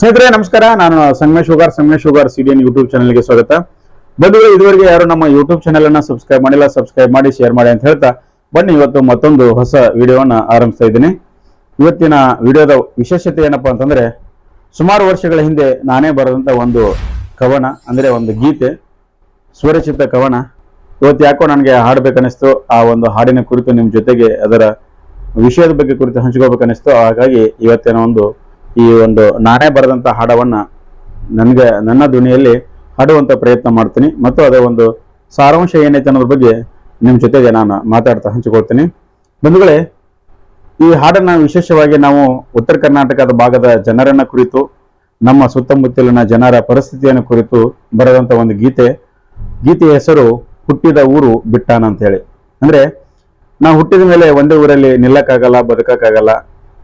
ಸ್ನೇಹಿತರೆ, ನಮಸ್ಕಾರ. ನಾನು Sangamesh sugar Sangamesh sugar CDN YouTube ಚಾನಲ್ಗೆ ಸ್ವಾಗತ. ಬಂಧುಗಳು, ಇದುವರೆಗೆ ಯಾರು ನಮ್ಮ ಯೂಟ್ಯೂಬ್ ಚಾನೆಲ್ ಅನ್ನ ಸಬ್ಸ್ಕ್ರೈಬ್ ಮಾಡಿಲ್ಲ ಸಬ್ಸ್ಕ್ರೈಬ್ ಮಾಡಿ ಶೇರ್ ಮಾಡಿ ಅಂತ ಹೇಳ್ತಾ ಬನ್ನಿ, ಇವತ್ತು ಮತ್ತೊಂದು ಹೊಸ ವಿಡಿಯೋವನ್ನು ಆರಂಭಿಸ್ತಾ ಇದ್ದೀನಿ. ಇವತ್ತಿನ ವಿಡಿಯೋದ ವಿಶೇಷತೆ ಏನಪ್ಪಾ ಅಂತಂದ್ರೆ, ಸುಮಾರು ವರ್ಷಗಳ ಹಿಂದೆ ನಾನೇ ಬರೆದಂತ ಒಂದು ಕವನ, ಅಂದ್ರೆ ಒಂದು ಗೀತೆ, ಸ್ವರಚಿತ ಕವನ. ಇವತ್ತು ಯಾಕೋ ನನಗೆ ಹಾಡ್ಬೇಕನ್ನಿಸ್ತು, ಆ ಒಂದು ಹಾಡಿನ ಕುರಿತು ನಿಮ್ಮ ಜೊತೆಗೆ ಅದರ ವಿಷಯದ ಬಗ್ಗೆ ಕುರಿತು ಹಂಚ್ಕೋಬೇಕನ್ನಿಸ್ತು, ಹಾಗಾಗಿ ಇವತ್ತಿನ ಒಂದು ಈ ಒಂದು ನಾನೇ ಬರೆದಂತ ಹಾಡವನ್ನ ನನಗೆ, ನನ್ನ ಧ್ವನಿಯಲ್ಲಿ ಹಾಡುವಂತ ಪ್ರಯತ್ನ ಮಾಡ್ತೀನಿ. ಮತ್ತು ಅದರ ಒಂದು ಸಾರಾಂಶ ಏನೈತೆ ಅನ್ನೋದ್ರ ಬಗ್ಗೆ ನಿಮ್ಮ ಜೊತೆಗೆ ನಾನು ಮಾತಾಡ್ತಾ ಹಂಚಿಕೊಳ್ತೀನಿ. ಬಂಧುಗಳೇ, ಈ ಹಾಡನ್ನ ವಿಶೇಷವಾಗಿ ನಾವು ಉತ್ತರ ಕರ್ನಾಟಕದ ಭಾಗದ ಜನರನ್ನ ಕುರಿತು, ನಮ್ಮ ಸುತ್ತಮುತ್ತಲಿನ ಜನರ ಪರಿಸ್ಥಿತಿಯನ್ನು ಕುರಿತು ಬರೆದಂತ ಒಂದು ಗೀತೆ. ಗೀತೆಯ ಹೆಸರು ಹುಟ್ಟಿದ ಊರು ಬಿಟ್ಟಾನ ಅಂತ ಹೇಳಿ ಅಂದ್ರೆ, ನಾವು ಹುಟ್ಟಿದ ಮೇಲೆ ಒಂದೇ ಊರಲ್ಲಿ ನಿಲ್ಲಕ್ಕಾಗಲ್ಲ, ಬದುಕಕ್ಕಾಗಲ್ಲ,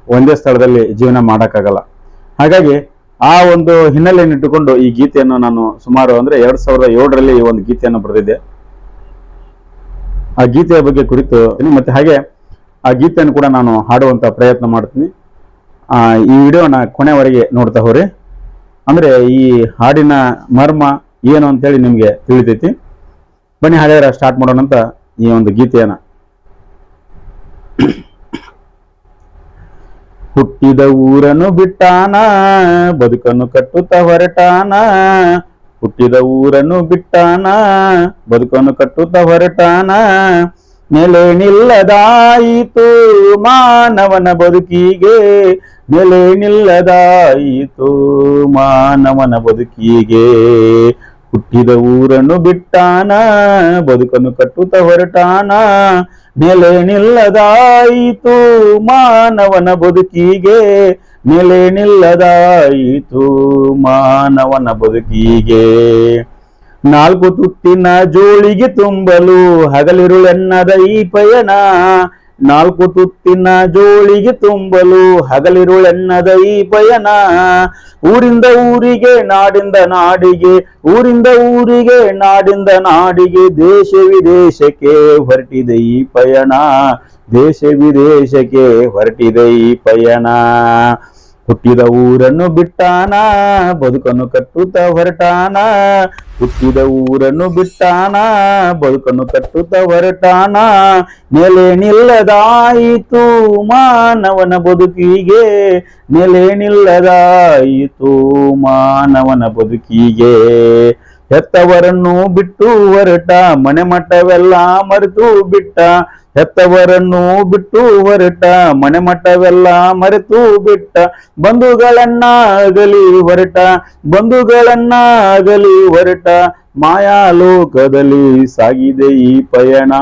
ಒಂದೇ ಸ್ಥಳದಲ್ಲಿ ಜೀವನ ಮಾಡಕ್ಕಾಗಲ್ಲ. ಹಾಗಾಗಿ ಆ ಒಂದು ಹಿನ್ನೆಲೆಯನ್ನು ಇಟ್ಟುಕೊಂಡು ಈ ಗೀತೆಯನ್ನು ನಾನು ಸುಮಾರು ಅಂದ್ರೆ ಎರಡ್ ಸಾವಿರದ ಏಳರಲ್ಲಿ ಈ ಒಂದು ಗೀತೆಯನ್ನು ಬರೆದಿದ್ದೆ. ಆ ಗೀತೆಯ ಬಗ್ಗೆ ಕುರಿತು ಮತ್ತೆ ಹಾಗೆ ಆ ಗೀತೆಯನ್ನು ಕೂಡ ನಾನು ಹಾಡುವಂತ ಪ್ರಯತ್ನ ಮಾಡ್ತೀನಿ. ಆ, ಈ ವಿಡಿಯೋನ ಕೊನೆವರೆಗೆ ನೋಡ್ತಾ ಹೋರಿ. ಅಂದ್ರೆ ಈ ಹಾಡಿನ ಮರ್ಮ ಏನು ಅಂತೇಳಿ ನಿಮ್ಗೆ ತಿಳಿತೈತಿ. ಬನ್ನಿ ಹಾಗಾದ್ರೆ ಸ್ಟಾರ್ಟ್ ಮಾಡೋಣ ಅಂತ ಈ ಒಂದು ಗೀತೆಯನ್ನ. ಹುಟ್ಟಿದ ಊರನ್ನು ಬಿಟ್ಟಾನ, ಬದುಕನ್ನು ಕಟ್ಟುತ್ತ ಹೊರಟಾನ. ಹುಟ್ಟಿದ ಊರನ್ನು ಬಿಟ್ಟಾನ, ಬದುಕನ್ನು ಕಟ್ಟುತ್ತ ಹೊರಟಾನ. ನೆಲೆ ನಿಲ್ಲದಾಯಿತು ಮಾನವನ ಬದುಕಿಗೆ ನೆಲೆ ನಿಲ್ಲದಾಯಿತು ಮಾನವನ ಬದುಕಿಗೆ. ಹುಟ್ಟಿದ ಊರನ್ನು ಬಿಟ್ಟಾನ, ಬದುಕನ್ನು ಕಟ್ಟುತ್ತ ಹೊರಟಾನ. ನೆಲೆ ನಿಲ್ಲದಾಯಿತು ಮಾನವನ ಬದುಕಿಗೆ. ನೆಲೆ ನಿಲ್ಲದಾಯಿತು ಮಾನವನ ಬದುಕಿಗೆ. ನಾಲ್ಕು ತುತ್ತಿನ ಜೋಳಿಗೆ ತುಂಬಲು ಹಗಲಿರುಳೆನ್ನದ ಈ ಪಯಣ. ನಾಲ್ಕು ತುತ್ತಿನ ಜೋಳಿಗೆ ತುಂಬಲು ಹಗಲಿರುಳೆನ್ನದ ಈ ಪಯಣ. ಊರಿಂದ ಊರಿಗೆ, ನಾಡಿಂದ ನಾಡಿಗೆ, ಊರಿಂದ ಊರಿಗೆ, ನಾಡಿಂದ ನಾಡಿಗೆ, ದೇಶ ವಿದೇಶಕ್ಕೆ ಹೊರಟಿದೆ ಈ ಪಯಣ. ದೇಶ ವಿದೇಶಕ್ಕೆ ಹೊರಟಿದೆ ಈ ಪಯಣ. ಹುಟ್ಟಿದ ಊರನ್ನು ಬಿಟ್ಟಾನ, ಬದುಕನ್ನು ಕಟ್ಟುತ್ತ ಹೊರಟಾನ, ಹುಟ್ಟಿದ ಊರನ್ನು ಬಿಟ್ಟಾನ, ಬದುಕನ್ನು ಕಟ್ಟುತ್ತ ಹೊರಟಾನ, ನೆಲೆ ನಿಲ್ಲದಾಯಿತು ಮಾನವನ ಬದುಕಿಗೆ, ನೆಲೆ ನಿಲ್ಲದಾಯಿತು ಮಾನವನ ಬದುಕಿಗೆ. ಹೆತ್ತವರನ್ನು ಬಿಟ್ಟು ಹೊರಟ ಮನೆ ಮಠವೆಲ್ಲ ಮರೆತು ಬಿಟ್ಟ ಹೆತ್ತವರನ್ನು ಬಿಟ್ಟು ಹೊರಟ ಮನೆ ಮಠವೆಲ್ಲ ಮರೆತು ಬಿಟ್ಟ, ಬಂಧುಗಳನ್ನಾಗಲಿ ಹೊರಟ ಬಂಧುಗಳನ್ನಾಗಲಿ ಹೊರಟ, ಮಾಯಾಲೋಕದಲ್ಲಿ ಸಾಗಿದೆ ಈ ಪಯಣ,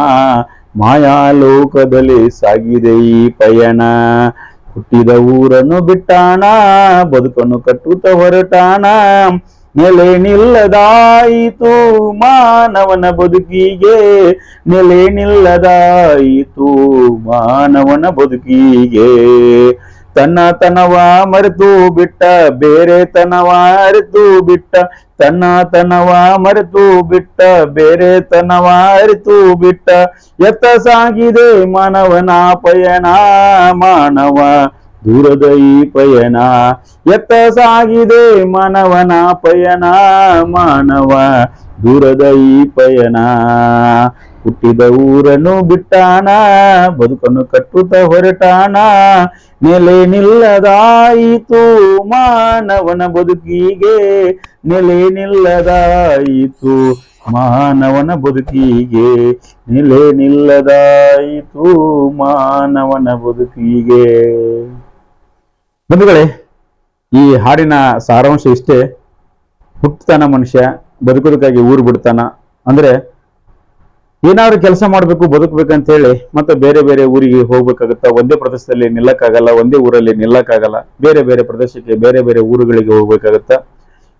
ಮಾಯಾಲೋಕದಲ್ಲಿ ಸಾಗಿದೆ ಈ ಪಯಣ. ಹುಟ್ಟಿದ ಊರನ್ನು ಬಿಟ್ಟಾಣ, ಬದುಕನ್ನು ಕಟ್ಟುತ್ತ ಹೊರಟಾಣ ನೆಲೆ ನಿಲ್ಲದಾಯಿತು ಮಾನವನ ಬದುಕಿಗೆ. ನೆಲೆ ನಿಲ್ಲದಾಯಿತು ಮಾನವನ ಬದುಕಿಗೆ. ತನ್ನ ತನವ ಮರೆತು ಬಿಟ್ಟ, ಬೇರೆ ತನವ ಅರಿತು ಬಿಟ್ಟ, ತನ್ನ ತನವ ಮರೆತು ಬಿಟ್ಟ, ಬೇರೆ ತನವ ಅರಿತು ಬಿಟ್ಟ. ಎತ್ತ ಸಾಗಿದೆ ಮಾನವನ ಪಯಣ, ಮಾನವ ದೂರದ ಈ ಪಯಣ ಎತ್ತ ಸಾಗಿದೆ ಮಾನವನ ಪಯಣ, ಮಾನವ ದೂರದ ಈ ಪಯಣ ಹುಟ್ಟಿದ ಊರನ್ನು ಬಿಟ್ಟಾನ, ಬದುಕನ್ನು ಕಟ್ಟುತ್ತ ಹೊರಟಾನ, ನೆಲೆ ನಿಲ್ಲದಾಯಿತು ಮಾನವನ ಬದುಕಿಗೆ, ನೆಲೆ ನಿಲ್ಲದಾಯಿತು ಮಾನವನ ಬದುಕಿಗೆ, ನೆಲೆ ನಿಲ್ಲದಾಯಿತು ಮಾನವನ ಬದುಕಿಗೆ. ಬಂಧುಗಳೇ, ಈ ಹಾಡಿನ ಸಾರಾಂಶ ಇಷ್ಟೇ. ಹುಟ್ಟತಾನ ಮನುಷ್ಯ, ಬದುಕೋದಕ್ಕಾಗಿ ಊರು ಬಿಡ್ತಾನ. ಅಂದ್ರೆ ಏನಾದ್ರು ಕೆಲಸ ಮಾಡಬೇಕು ಬದುಕಬೇಕಂತ ಹೇಳಿ ಮತ್ತೆ ಬೇರೆ ಬೇರೆ ಊರಿಗೆ ಹೋಗ್ಬೇಕಾಗತ್ತ, ಒಂದೇ ಪ್ರದೇಶದಲ್ಲಿ ನಿಲ್ಲಕ್ಕಾಗಲ್ಲ, ಒಂದೇ ಊರಲ್ಲಿ ನಿಲ್ಲಕ್ಕಾಗಲ್ಲ, ಬೇರೆ ಬೇರೆ ಪ್ರದೇಶಕ್ಕೆ, ಬೇರೆ ಬೇರೆ ಊರುಗಳಿಗೆ ಹೋಗ್ಬೇಕಾಗತ್ತ.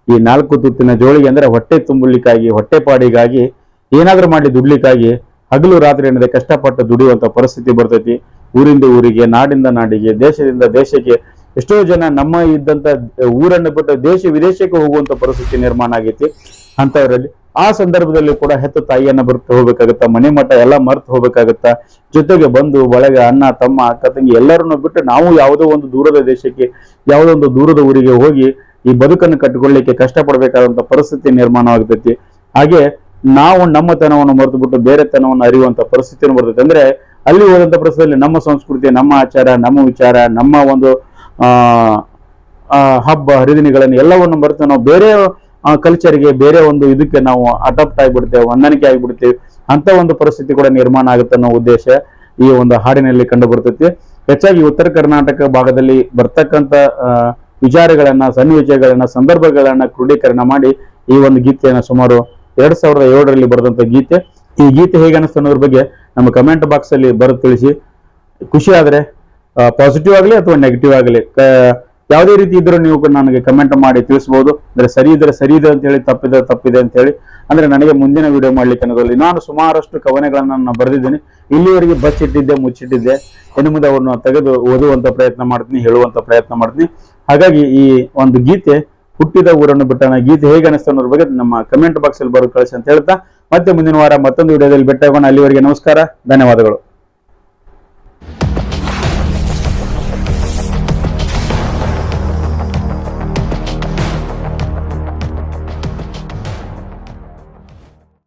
ಈ ನಾಲ್ಕು ತುತ್ತಿನ ಜೋಳಿಗೆ ಅಂದ್ರೆ ಹೊಟ್ಟೆ ತುಂಬಲಿಕ್ಕಾಗಿ, ಹೊಟ್ಟೆ ಪಾಡಿಗಾಗಿ, ಏನಾದ್ರೂ ಮಾಡಿ ದುಡ್ಲಿಕ್ಕಾಗಿ, ಹಗಲು ರಾತ್ರಿ ಏನಿದೆ ಕಷ್ಟಪಟ್ಟು ದುಡಿಯುವಂತ ಪರಿಸ್ಥಿತಿ ಬರ್ತೈತಿ. ಊರಿಂದ ಊರಿಗೆ, ನಾಡಿಂದ ನಾಡಿಗೆ, ದೇಶದಿಂದ ದೇಶಕ್ಕೆ ಎಷ್ಟೋ ಜನ ನಮ್ಮ ಇದ್ದಂತ ಊರನ್ನು ಬಿಟ್ಟು ದೇಶ ವಿದೇಶಕ್ಕೆ ಹೋಗುವಂತ ಪರಿಸ್ಥಿತಿ ನಿರ್ಮಾಣ ಆಗೈತಿ ಅಂತವರಲ್ಲಿ ಆ ಸಂದರ್ಭದಲ್ಲಿ ಕೂಡ ಹೆತ್ತ ತಾಯಿಯನ್ನ ಬರ್ತಾ ಹೋಗ್ಬೇಕಾಗತ್ತ, ಮನೆ ಮಠ ಎಲ್ಲ ಮರ್ತು ಹೋಗ್ಬೇಕಾಗತ್ತ, ಜೊತೆಗೆ ಬಂದು ಬಳಗ, ಅಣ್ಣ, ತಮ್ಮ, ಅಕ್ಕ, ತಂಗಿ ಎಲ್ಲರನ್ನು ಬಿಟ್ಟು ನಾವು ಯಾವುದೋ ಒಂದು ದೂರದ ದೇಶಕ್ಕೆ, ಯಾವುದೋ ಒಂದು ದೂರದ ಊರಿಗೆ ಹೋಗಿ ಈ ಬದುಕನ್ನು ಕಟ್ಟಿಕೊಳ್ಳಿಕ್ಕೆ ಕಷ್ಟಪಡಬೇಕಾದಂತ ಪರಿಸ್ಥಿತಿ ನಿರ್ಮಾಣವಾಗ್ತೈತಿ ಹಾಗೆ ನಾವು ನಮ್ಮತನವನ್ನು ಮರೆತು ಬಿಟ್ಟು ಬೇರೆತನವನ್ನು ಅರಿಯುವಂತ ಪರಿಸ್ಥಿತಿಯನ್ನು ಬರ್ತೈತೆ. ಅಂದ್ರೆ ಅಲ್ಲಿ ಹೋದಂತ ಪರಿಸ್ಥಿತಿಯಲ್ಲಿ ನಮ್ಮ ಸಂಸ್ಕೃತಿ, ನಮ್ಮ ಆಚಾರ, ನಮ್ಮ ವಿಚಾರ, ನಮ್ಮ ಒಂದು ಹಬ್ಬ, ಹರಿದಿನಗಳನ್ನು ಎಲ್ಲವನ್ನು ಮರೆತು ನಾವು ಬೇರೆ ಕಲ್ಚರ್ಗೆ ಬೇರೆ ಒಂದು ಇದಕ್ಕೆ ನಾವು ಅಡಾಪ್ಟ್ ಆಗಿಬಿಡ್ತೇವೆ, ಹೊಂದಾಣಿಕೆ ಆಗಿಬಿಡ್ತೇವೆ, ಅಂತ ಒಂದು ಪರಿಸ್ಥಿತಿ ಕೂಡ ನಿರ್ಮಾಣ ಆಗುತ್ತೆ ಅನ್ನೋ ಉದ್ದೇಶ ಈ ಒಂದು ಹಾಡಿನಲ್ಲಿ ಕಂಡು ಬರ್ತೈತಿ ಹೆಚ್ಚಾಗಿ ಉತ್ತರ ಕರ್ನಾಟಕ ಭಾಗದಲ್ಲಿ ಬರ್ತಕ್ಕಂಥ ವಿಚಾರಗಳನ್ನ, ಸನ್ನಿವೇಶಗಳನ್ನ, ಸಂದರ್ಭಗಳನ್ನ ಕ್ರೋಢೀಕರಣ ಮಾಡಿ ಈ ಒಂದು ಗೀತೆಯನ್ನು ಸುಮಾರು ಎರಡ್ ಸಾವಿರದ ಏಳರಲ್ಲಿ ಬರೆದಂತ ಗೀತೆ. ಈ ಗೀತೆ ಹೇಗೆ ಅನಿಸ್ತು ಅನ್ನೋದ್ರ ಬಗ್ಗೆ ನಮ್ಮ ಕಮೆಂಟ್ ಬಾಕ್ಸ್ ಅಲ್ಲಿ ಬರೆದು ತಿಳಿಸಿ. ಖುಷಿ ಆದ್ರೆ ಪಾಸಿಟಿವ್ ಆಗಲಿ ಅಥವಾ ನೆಗೆಟಿವ್ ಆಗಲಿ ಯಾವುದೇ ರೀತಿ ಇದ್ರೂ ನೀವು ನನಗೆ ಕಮೆಂಟ್ ಮಾಡಿ ತಿಳಿಸಬಹುದು ಅಂದ್ರೆ ಸರಿ ಇದ್ರೆ ಸರಿ ಇದೆ ಅಂತ ಹೇಳಿ ತಪ್ಪಿದ್ರೆ ತಪ್ಪಿದೆ ಅಂತ ಹೇಳಿ. ಅಂದ್ರೆ ನನಗೆ ಮುಂದಿನ ವಿಡಿಯೋ ಮಾಡ್ಲಿಕ್ಕೆ ಅನ್ನೋದಿಲ್ಲ ನಾನು ಸುಮಾರಷ್ಟು ಕವನೆಗಳನ್ನ ನಾನು ಬರೆದಿದ್ದೀನಿ. ಇಲ್ಲಿವರೆಗೆ ಬಚ್ಚಿಟ್ಟಿದ್ದೆ, ಮುಚ್ಚಿಟ್ಟಿದ್ದೆ. ಇನ್ನು ಮುಂದೆ ಅವ್ರನ್ನ ತೆಗೆದು ಓದುವಂತ ಪ್ರಯತ್ನ ಮಾಡ್ತೀನಿ, ಹೇಳುವಂತ ಪ್ರಯತ್ನ ಮಾಡ್ತೀನಿ. ಹಾಗಾಗಿ ಈ ಒಂದು ಗೀತೆ ಹುಟ್ಟಿದ ಊರನ್ನು ಬಿಟ್ಟಣ ಗೀತೆ ಹೇಗೆ ಅನಿಸ್ತು ಅನ್ನೋದ್ರ ಬಗ್ಗೆ ನಮ್ಮ ಕಮೆಂಟ್ ಬಾಕ್ಸ್ ಅಲ್ಲಿ ಬರೋದು ಕಳಿಸಿ ಅಂತ ಹೇಳ್ತಾ, ಮತ್ತೆ ಮುಂದಿನ ವಾರ ಮತ್ತೊಂದು ವಿಡಿಯೋದಲ್ಲಿ ಭೇಟಿಯಾಗೋಣ. ಅಲ್ಲಿವರೆಗೆ ನಮಸ್ಕಾರ, ಧನ್ಯವಾದಗಳು.